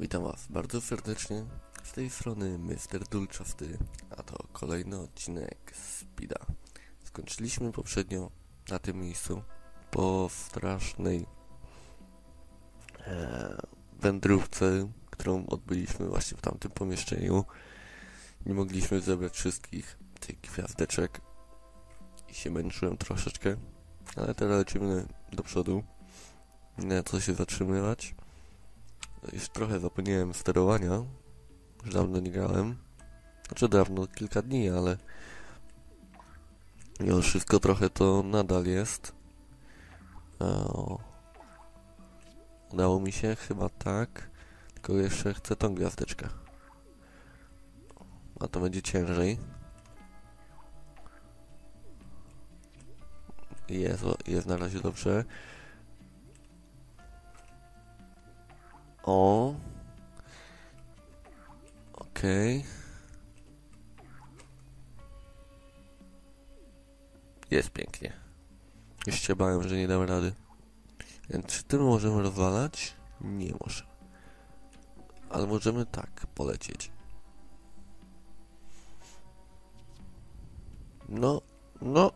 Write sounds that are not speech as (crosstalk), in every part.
Witam Was bardzo serdecznie. Z tej strony Mr. Dulczasty, a to kolejny odcinek Speeda. Skończyliśmy poprzednio na tym miejscu po strasznej e, wędrówce, którą odbyliśmy właśnie w tamtym pomieszczeniu. Nie mogliśmy zebrać wszystkich tych gwiazdeczek i się męczyłem troszeczkę, ale teraz lecimy do przodu. Nie co się zatrzymywać. Już trochę zapomniałem sterowania. Już dawno nie grałem. Znaczy dawno, kilka dni, ale mimo wszystko trochę to nadal jest. O. Udało mi się? Chyba tak. Tylko jeszcze chcę tą gwiazdeczkę. A to będzie ciężej. Jest, jest na razie dobrze. O. Okej. Okay. Jest pięknie. Już się bałem, że nie dam rady. Czy tym możemy rozwalać? Nie może. Ale możemy tak polecieć. No, no.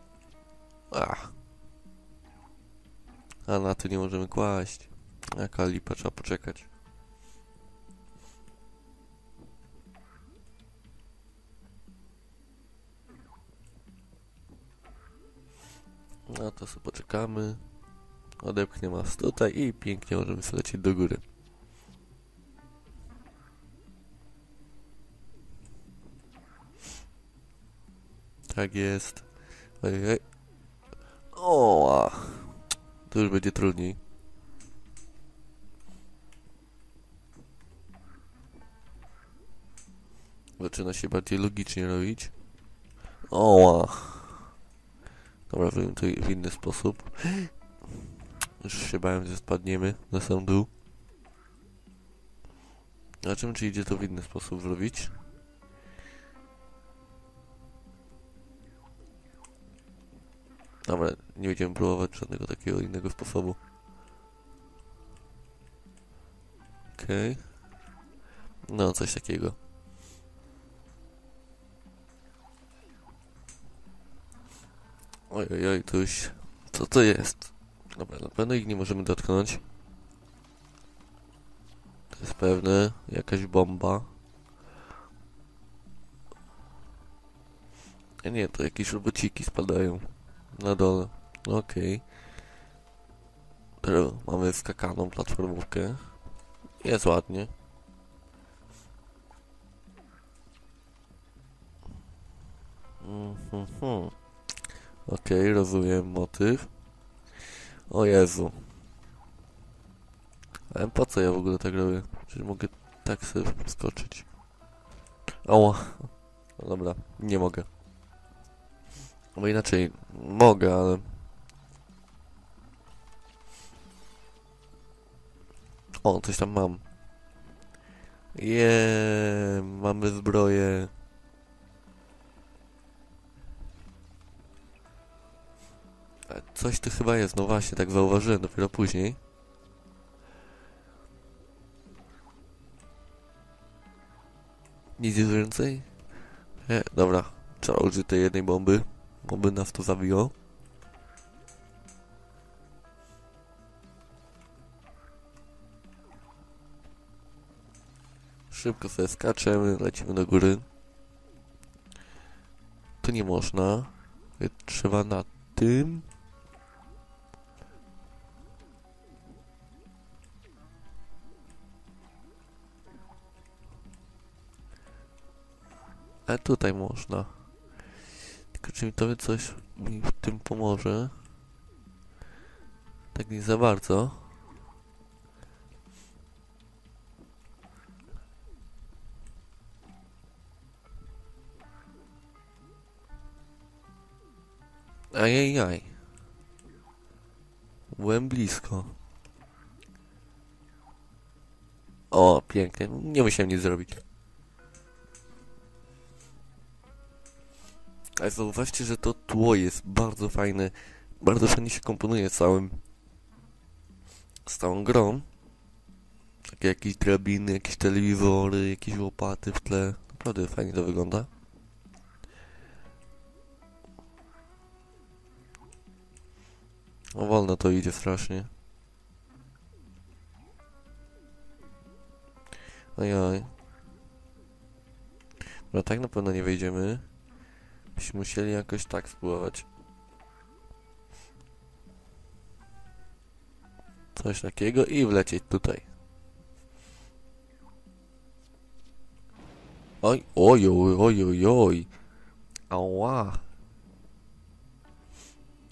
Ach. A na to nie możemy kłaść. Jaka lipa, trzeba poczekać. No to sobie poczekamy. Odepchnie nas tutaj i pięknie możemy lecieć do góry. Tak jest. O, to już będzie trudniej. Zaczyna się bardziej logicznie robić. O, Dobra, to w inny sposób. Już się bałem, że spadniemy na sam dół. Zobaczymy, czy idzie to w inny sposób zrobić. Dobra, nie będziemy próbować żadnego takiego innego sposobu. Okej. Okay. No, coś takiego. Oj, oj, oj, to już... Co to jest? Dobra, na pewno ich nie możemy dotknąć. To jest pewne. Jakaś bomba. A nie, to jakieś robociki spadają. Na dole. Okej. Okay. Mamy skakaną platformówkę. Jest ładnie. Mhm. Mm Okej, okay, rozumiem motyw. O Jezu. Ale po co ja w ogóle tak robię? Przecież mogę tak sobie skoczyć. O, no dobra, nie mogę. Bo inaczej, mogę, ale... O, coś tam mam. Jeee, mamy zbroję. Coś tu chyba jest, no właśnie, tak zauważyłem dopiero później. Nic jest więcej? Dobra. Trzeba użyć tej jednej bomby, bo by nas to zabiło. Szybko sobie skaczemy, lecimy do góry. Tu nie można. Trzeba na tym. Ale tutaj można. Tylko czy mi to coś mi w tym pomoże? Tak nie za bardzo. Ajajaj. Byłem blisko. O, pięknie. Nie musiałem nic zrobić. Ale zauważcie, że to tło jest bardzo fajne. Bardzo fajnie się komponuje całym z całą grą. Takie jakieś drabiny, jakieś telewizory, jakieś łopaty w tle. Naprawdę fajnie to wygląda. No wolno to idzie strasznie. Ojoj. No tak na pewno nie wejdziemy. Byśmy musieli jakoś tak spływać. Coś takiego i wlecieć tutaj. Oj, oj, oj, oj, oj, oj. Ała.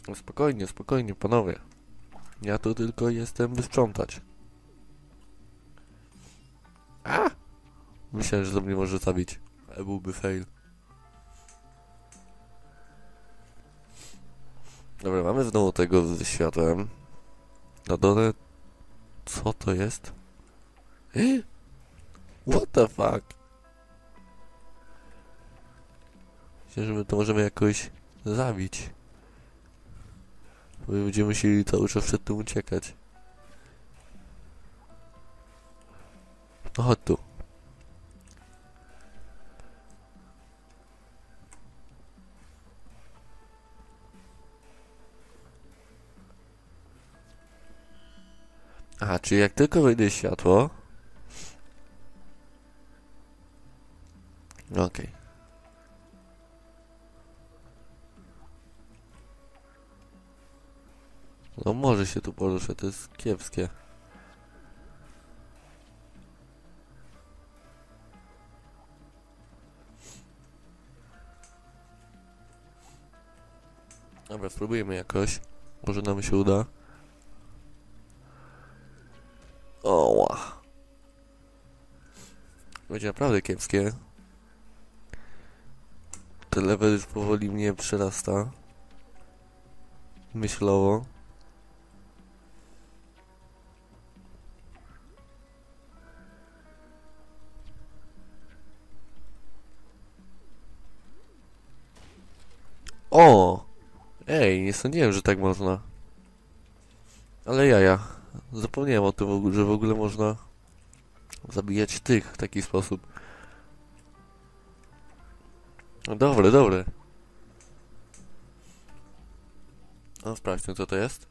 No Spokojnie, spokojnie, panowie. Ja tu tylko jestem, by sprzątać. A! Myślałem, że to mnie może zabić. Ale byłby fail. Dobra, mamy znowu tego ze światłem. Na dole... Co to jest? (gasps) What the fuck? Myślę, że my to możemy jakoś zabić. Bo będziemy musieli cały czas przed tym uciekać. No chodź tu. Aha, czyli jak tylko wyjdzie światło... Okej. No może się tu poruszę, to jest kiepskie. Dobra, spróbujemy jakoś. Może nam się uda. Będzie naprawdę kiepskie. Ten level już powoli mnie przerasta. Myślowo. O! Ej, nie sądziłem, że tak można. Ale jaja. Zapomniałem o tym, że w ogóle można zabijać tych w taki sposób. No dobre, dobre. No sprawdźmy co to jest.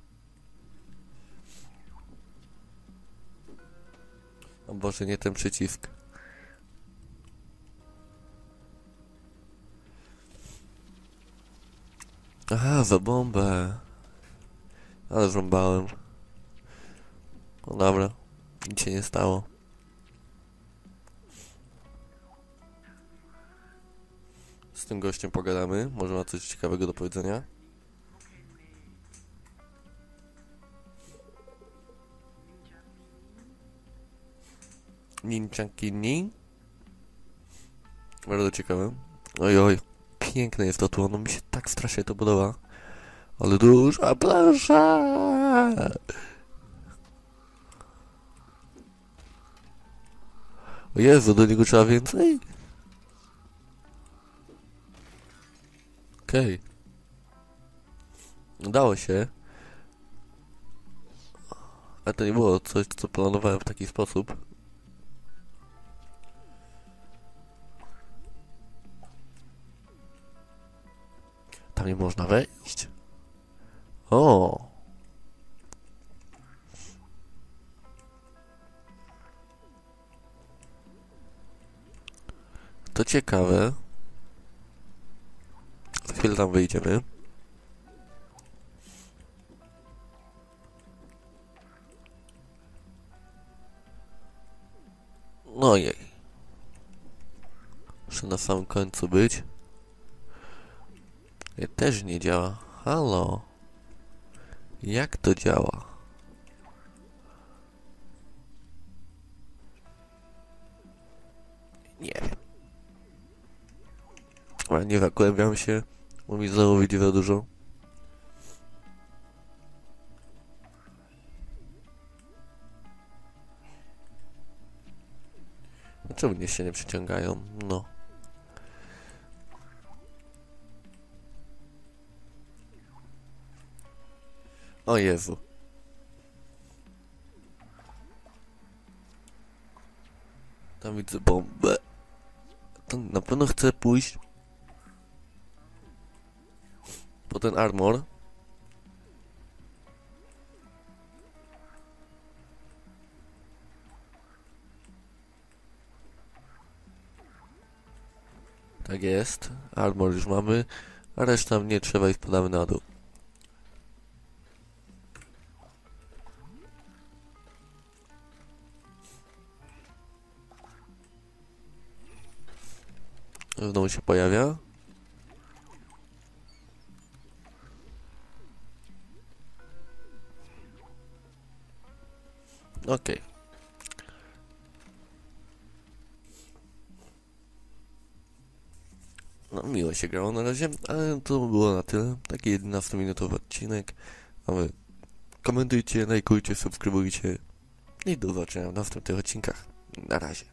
O Boże, nie ten przycisk. Aha, za bombę. Ale zrąbałem. No dobra, nic się nie stało. Tym gościem pogadamy, może ma coś ciekawego do powiedzenia. Ninjankini. Bardzo ciekawe. Oj, oj, piękne jest to tu, ono mi się tak strasznie to podoba. Ale duża plaża! O Jezu, do niego trzeba więcej? Okej. Udało się. Ale to nie było coś, co planowałem w taki sposób. Tam nie można wejść. O. To ciekawe. Chwilę tam wyjdziemy. No jej. Muszę na samym końcu być. Nie, też nie działa. Halo. Jak to działa? Nie wiem. Ale nie zagłębiam się, bo mi znowu wyjdzie za dużo. Dlaczego mnie się nie przyciągają? No. O Jezu. widzę bombę. To na pewno chcę pójść po ten armor. Tak jest. Armor już mamy, a reszta nie trzeba i spadamy na dół. Znowu się pojawia. Okej. No miło się grało na razie, ale to było na tyle. Taki 11-minutowy odcinek. A wy komentujcie, lajkujcie, subskrybujcie. I do zobaczenia w następnych odcinkach. Na razie.